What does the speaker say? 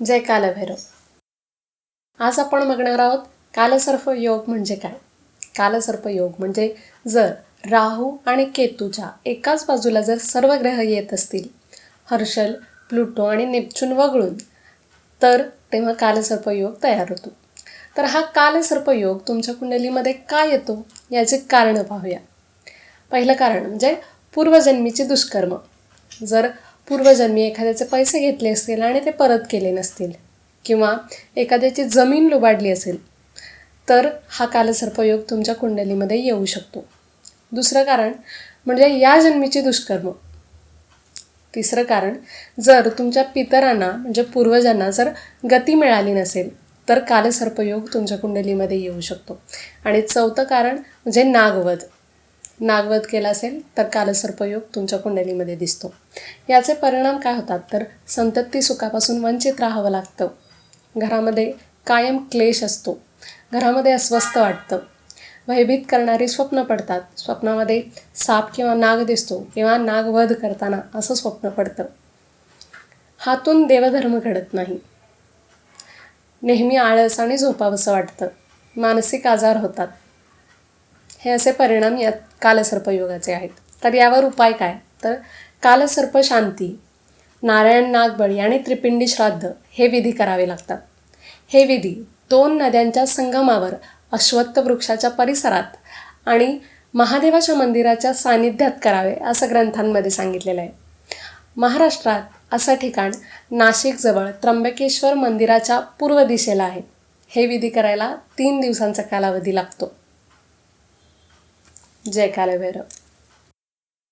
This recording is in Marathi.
जय कालभैरव. आज आपण बघणार आहोत कालसर्प योग म्हणजे काय? कालसर्प योग म्हणजे जर राहू आणि केतूच्या एकाच बाजूला जर सर्व ग्रह येत असतील हर्षल प्लुटो आणि नेपच्यून वगळून तर तेव्हा कालसर्प योग तयार होतो. तर हा कालसर्प योग तुमच्या कुंडलीमध्ये का येतो याचे कारणं पाहूया. पहिलं कारण म्हणजे पूर्वजन्मीचे दुष्कर्म. जर पूर्वजन्मी एखाद्याचे पैसे घेतले असतील आणि ते परत केले नसतील किंवा एखाद्याची जमीन लुबाडली असेल तर हा कालसर्पयोग तुमच्या कुंडलीमध्ये येऊ शकतो. दुसरं कारण म्हणजे या जन्मीचे दुष्कर्म. तिसरं कारण जर तुमच्या पितरांना म्हणजे पूर्वजांना जर गती मिळाली नसेल तर कालसर्पयोग तुमच्या कुंडलीमध्ये येऊ शकतो. आणि चौथं कारण म्हणजे नागवध. नागवध केला असेल तर कालसर्पयोग तुमच्या कुंडलीमध्ये दिसतो. याचे परिणाम काय होतात? तर संतती सुखापासून वंचित राहावं लागतं. घरामध्ये कायम क्लेश असतो. घरामध्ये अस्वस्थ वाटतं. भयभीत करणारी स्वप्न पडतात. स्वप्नामध्ये साप किंवा नाग दिसतो किंवा नागवध करताना असं स्वप्न पडतं. हातून देवधर्म घडत नाही. नेहमी आळस आणि झोपावंसं वाटतं. मानसिक आजार होतात. हे असे परिणाम यात कालसर्पयोगाचे आहेत. तर यावर उपाय काय? तर कालसर्प शांती नारायण नागबळी आणि त्रिपिंडी श्राद्ध हे विधी करावे लागतात. हे विधी दोन नद्यांच्या संगमावर अश्वत्थ वृक्षाच्या परिसरात आणि महादेवाच्या मंदिराच्या सानिध्यात करावे असं ग्रंथांमध्ये सांगितलेलं आहे. महाराष्ट्रात असं ठिकाण नाशिकजवळ त्र्यंबकेश्वर मंदिराच्या पूर्व दिशेला आहे. हे विधी करायला तीन दिवसांचा कालावधी लागतो. जय कालभैरव